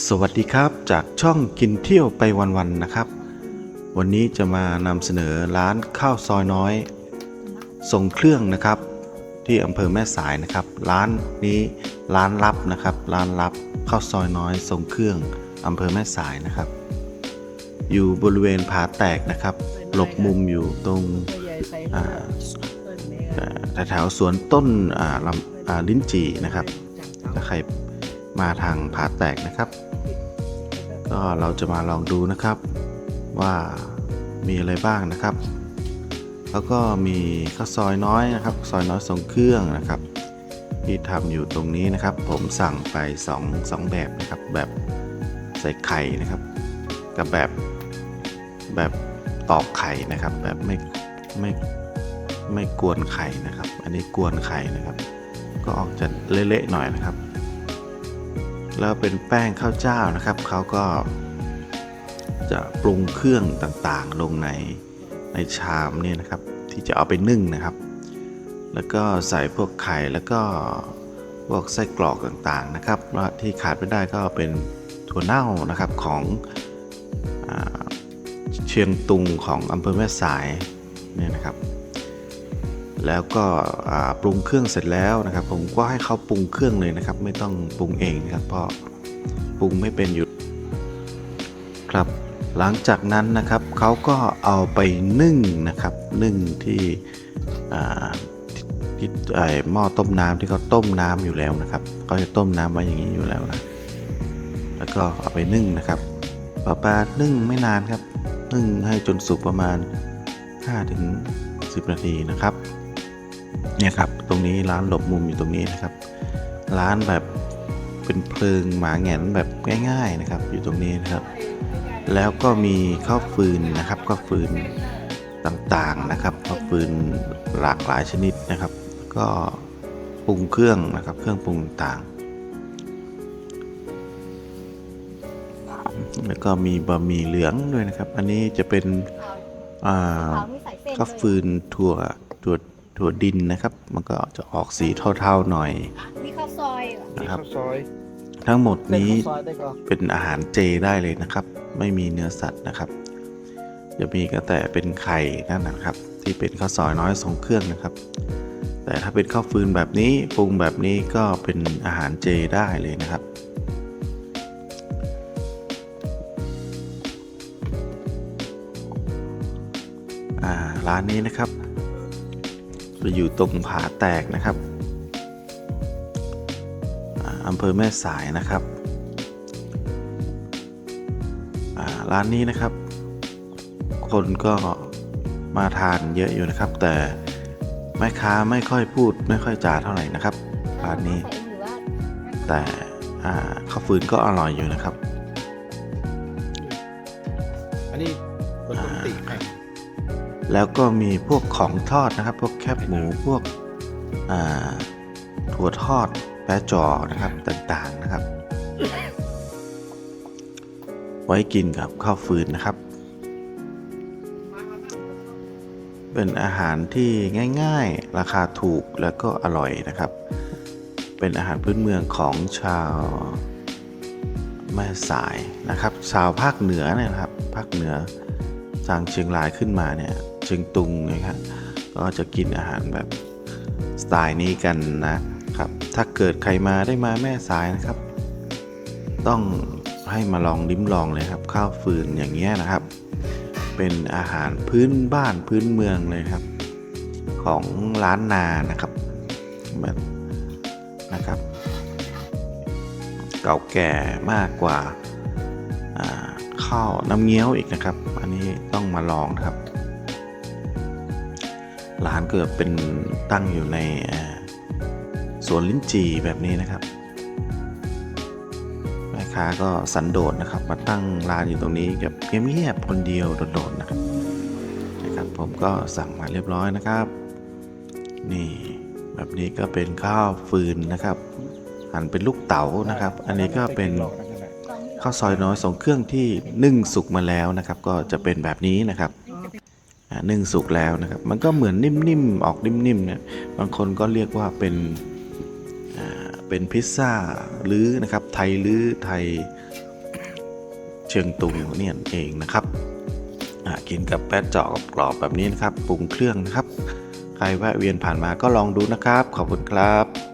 สวัสดีครับจากช่องกินเที่ยวไปวันๆนะครับ วันนี้จะมานำเสนอร้านข้าวซอยน้อยทรงเครื่องนะครับ ที่อำเภอแม่สายนะครับ ร้านนี้ร้านลับนะครับ ร้านลับข้าวซอยน้อยทรงเครื่องอำเภอแม่สายนะครับ อยู่บริเวณผาแตกนะครับ หลบมุมอยู่ตรงแถวๆสวนต้นลิ้นจี่นะครับถ้าใคร มาทางผาแตกนะครับ ก็เราจะมาลองดูนะครับว่ามีอะไรบ้างนะครับ แล้วก็มีข้าวซอยน้อยนะครับ ซอยน้อยทรงเครื่องนะครับ ที่ทำอยู่ตรงนี้นะครับ ผมสั่งไป2 2แบบนะครับ แบบใส่ไข่นะครับ กับแบบแบบตอกไข่นะครับ แบบไม่ไม่ไม่กวนไข่นะครับ อันนี้กวนไข่นะครับ ก็ออกจะเละๆหน่อยนะครับ แล้วเป็นแป้งข้าวเจ้านะครับเขาก็จะปรุงเครื่องต่างๆ ลงในในชามเนี่ยนะครับ ที่จะเอาไปนึ่งนะครับ แล้วก็ใส่พวกไข่แล้วก็พวกไส้กรอกต่างๆนะครับแล้วที่ขาดไม่ได้ก็เป็นถั่วเน่านะครับของอเชียงตุงของอำเภอแม่สายเนี่ยนะครับ แล้วก็ปรุงเครื่องเสร็จแล้วนะครับ ผมก็ให้เขาปรุงเครื่องเลยนะครับ ไม่ต้องปรุงเองนะครับเพราะปรุงไม่เป็นอยู่ครับ หลังจากนั้นนะครับเขาก็เอาไปนึ่งนะครับนึ่งที่ที่หม้อต้มน้ำที่เขาต้มน้ำอยู่แล้วนะครับเขาจะต้มน้ำไว้อย่างนี้อยู่แล้วนะแล้วก็เอาไปนึ่งนะครับปลาปลานึ่งไม่นานครับนึ่งให้จนสุกประมาณ5-10 นาทีนะครับ เนี่ยครับตรงนี้ร้านหลบมุมอยู่ตรงนี้นะครับ ร้านแบบเป็นเพลิงหมาแหงนแบบง่าย ๆนะครับ อยู่ตรงนี้นะครับ แล้วก็มีข้าวฟืนนะครับข้าวฟืนต่างๆนะครับข้าวฟืนหลากหลายชนิดนะครับ ก็ปรุงเครื่องนะครับ เครื่องปรุงต่างๆแล้วก็มีบะหมี่เหลืองด้วยนะครับ อันนี้จะเป็นอ่าขาวนี่ใส่เส้นข้าวฟืนถั่วถั่ว ถั่วดินนะครับ มันก็จะออกสีเทาๆหน่อยนี่ข้าวซอยเหรอนะครับ ข้าวซอยทั้งหมดเส้นนี้ข้าวซอยได้ก็เป็นอาหารเจได้เลยนะครับ ไม่มีเนื้อสัตว์นะครับ จะมีก็แต่เป็นไข่นั่นนะครับ ที่เป็นข้าวซอยน้อยทรงเครื่องนะครับ แต่ถ้าเป็นข้าวฟืนแบบนี้ปรุงแบบนี้ก็เป็นอาหารเจได้เลยนะครับ อ่าร้านนี้นะครับ จะอยู่ตรงผาแตกนะครับอ่าอำเภอแม่สายนะครับอ่าร้านนี้นะครับ คนก็มาทานเยอะอยู่นะครับ แต่แม่ค้าไม่ค่อยพูดไม่ค่อยจาเท่าไหร่นะครับร้านนี้ใส่เองหรือว่าแต่อ่าข้าวฟืนก็อร่อยอยู่นะครับ อันนี้บนต้นตีแข่ง แล้วก็มีพวกของทอดนะครับ พวกแคบหมูพวกถั่วทอดแปะจอนะครับต่างๆนะครับ ไว้กินกับข้าวฟืนนะครับ เป็นอาหารที่ง่ายๆ ราคาถูกแล้วก็อร่อยนะครับ เป็นอาหารพื้นเมืองของชาวแม่สายนะครับ ชาวภาคเหนือเนี่ยนะครับ ภาคเหนือทางเชียงรายขึ้นมาเนี่ย ชียงตุงนะครับก็จะกินอาหารแบบสไตล์นี้กันนะครับ ถ้าเกิดใครมาได้มาแม่สายนะครับ ต้องให้มาลองลิ้มลองเลยครับข้าวฟืนอย่างเงี้ยนะครับ เป็นอาหารพื้นบ้านพื้นเมืองเลยครับ ของร้านนานะครับแบบนะครับ เก่าแก่มากกว่าาข้าวน้ำเงี้ยวอีกนะครับ อันนี้ต้องมาลองนะครับ ร้านเกิดเป็นตั้งอยู่ในสวนลิ้นจี่แบบนี้นะครับแม่ค้าก็สันโดษนะครับ มาตั้งร้านอยู่ตรงนี้แบบเงียบๆคนเดียวโดดๆนะครับนะครับ ผมก็สั่งมาเรียบร้อยนะครับ นี่แบบนี้ก็เป็นข้าวฟืนนะครับหั่นเป็นลูกเต๋านะครับ อันนี้ก็เป็นข้าวซอยน้อยสองเครื่องที่นึ่งสุกมาแล้วนะครับ ก็จะเป็นแบบนี้นะครับ นึ่งสุกแล้วนะครับ มันก็เหมือนนิ่มๆ ออกนิ่มๆ เนี่ย บางคนก็เรียกว่าเป็นเป็นพิซซ่าหรือนะครับ ไทยหรือไทยเชิงตุงเนี่ยเองนะครับกินกับแป๊ดเจาะกรอบแบบนี้นะครับ ปรุงเครื่องนะครับ ใครแวะเวียนผ่านมาก็ลองดูนะครับ ขอบคุณครับ